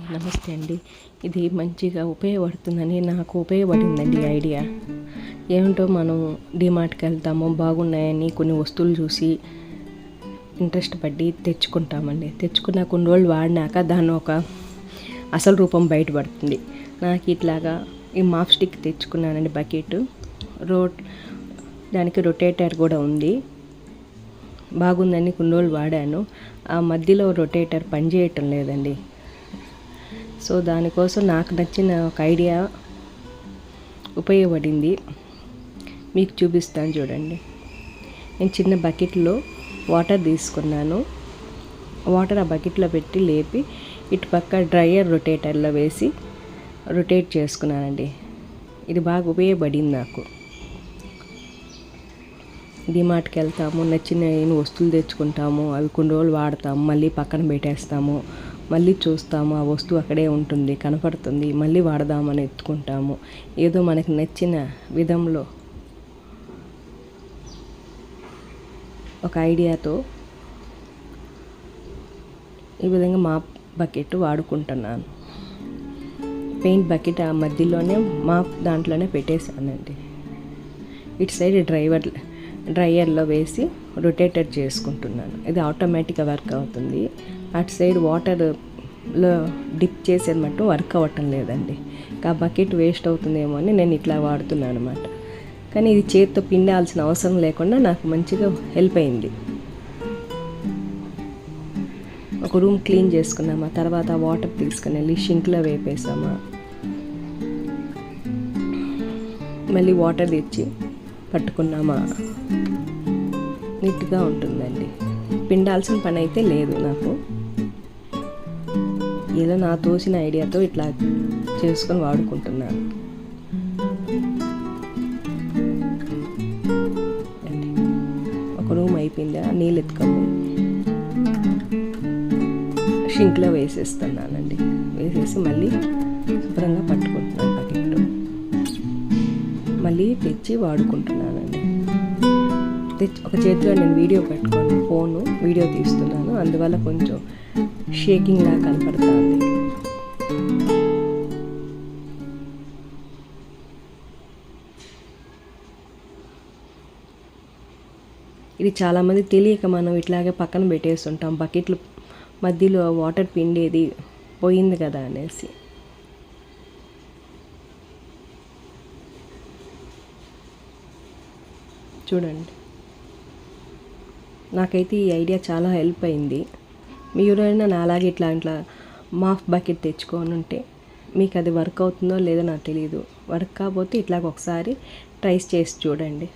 నమస్తే అండి. ఇది మంచిగా ఉపయోగపడుతుందని నాకు ఉపయోగపడిందండి ఐడియా. ఏమిటో మనం డిమార్ట్కి వెళ్తాము బాగున్నాయని కొన్ని వస్తువులు చూసి ఇంట్రెస్ట్ పడి తెచ్చుకుంటామండి. తెచ్చుకున్న కొన్ని రోజులు వాడినాక దాని ఒక అసలు రూపం బయటపడుతుంది. నాకు ఇట్లాగా ఈ మాప్ స్టిక్ తెచ్చుకున్నానండి బకెట్. రోట్ దానికి రొటేటర్ కూడా ఉంది. బాగుందని కొన్ని రోజులు వాడాను. ఆ మధ్యలో రొటేటర్ పనిచేయటం లేదండి. సో దానికోసం నాకు నచ్చిన ఒక ఐడియా ఉపయోగపడింది. మీకు చూపిస్తాను చూడండి. నేను చిన్న బకెట్లో వాటర్ తీసుకున్నాను. వాటర్ ఆ బకెట్లో పెట్టి లేపి ఇటు పక్క డ్రయర్ రొటేటర్లో వేసి రొటేట్ చేసుకున్నానండి. ఇది బాగా ఉపయోగపడింది నాకు. డిమార్ట్కి వెళ్తాము నచ్చిన ఏం వస్తువులు తెచ్చుకుంటాము అవి కొన్ని రోజులు వాడతాము మళ్ళీ పక్కన పెట్టేస్తాము మళ్ళీ చూస్తాము ఆ వస్తువు అక్కడే ఉంటుంది కనపడుతుంది మళ్ళీ వాడదామని ఎత్తుకుంటాము. ఏదో మనకి నచ్చిన విధంలో ఒక ఐడియాతో ఈ విధంగా మా బకెట్ వాడుకుంటున్నాను. పెయింట్ బకెట్ ఆ మధ్యలోనే మా దాంట్లోనే పెట్టేశానండి. ఇటు సైడ్ డ్రైవర్ డ్రైయర్లో వేసి రొటేటర్ చేసుకుంటున్నాను. ఇది ఆటోమేటిక్గా వర్క్ అవుతుంది. అటు సైడ్ వాటర్లో డిప్ చేసేది మట్టు వర్క్ అవ్వటం లేదండి. ఆ బకెట్ వేస్ట్ అవుతుందేమో అని నేను ఇట్లా వాడుతున్నాను అనమాట కానీ ఇది చేతితో పిండాల్సిన అవసరం లేకుండా నాకు మంచిగా హెల్ప్ అయింది. ఒక రూమ్ క్లీన్ చేసుకున్నామా తర్వాత వాటర్ తీసుకుని వెళ్ళి షింక్లో వేపేసామా. మళ్ళీ వాటర్ తెచ్చి పట్టుకున్నామా? నీట్గా ఉంటుందండి. పిండాల్సిన పని అయితే లేదు నాకు. ఏదో నా తోసిన ఐడియాతో ఇట్లా చేసుకొని వాడుకుంటున్నాను. ఒక రూమ్ అయిపోయిందా? నీళ్ళు ఎత్తుకొని షింక్లో వేసేస్తున్నానండి. వేసేసి మళ్ళీ శుభ్రంగా పట్టుకుంటున్నాను. మళ్ళీ తెచ్చి వాడుకుంటున్నానండి. తెచ్చి ఒక చేతిలో నేను వీడియో పెట్టుకొని ఫోను వీడియో తీస్తున్నాను. అందువల్ల కొంచెం షేకింగ్ లా కనపడుతుంది. ఇది చాలామంది తెలియక మనం ఇట్లాగే పక్కన పెట్టేస్తుంటాం. బకెట్లు మధ్యలో వాటర్ పిండేది పోయింది కదా అనేసి. చూడండి. నాకైతే ఈ ఐడియా చాలా హెల్ప్ అయింది. మీరు నాలాగే నా అలాగే ఇట్లా ఇట్లా మాఫ్ బకెట్ తెచ్చుకొని ఉంటే మీకు అది వర్క్ అవుతుందో లేదో నాకు తెలియదు వర్క్ కాకపోతే ఇట్లాగ ఒకసారి ట్రైస్ చేసి చూడండి.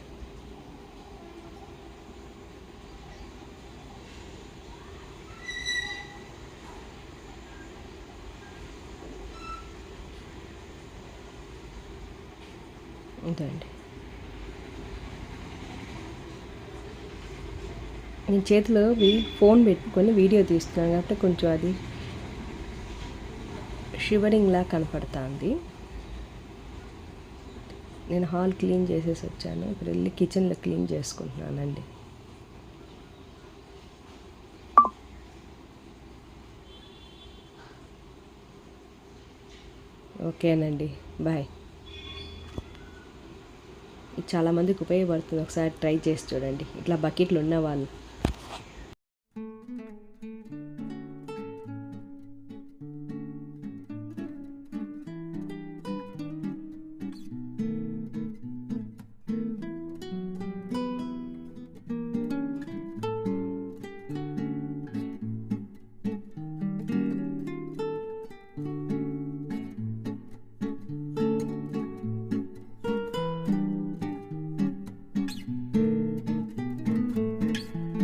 ఇదండి. నేను చేతిలో ఫోన్ పెట్టుకొని వీడియో తీస్తున్నాను కాబట్టి కొంచెం అది షివరింగ్లా కనపడుతుంది. నేను హాల్ క్లీన్ చేసేసి వచ్చాను. ఇప్పుడు వెళ్ళి కిచెన్లో క్లీన్ చేసుకుంటున్నానండి. ఓకేనండి. బాయ్. ఇది చాలామందికి ఉపయోగపడుతుంది. ఒకసారి ట్రై చేసి చూడండి. ఇట్లా బకెట్లు ఉన్నవాళ్ళు.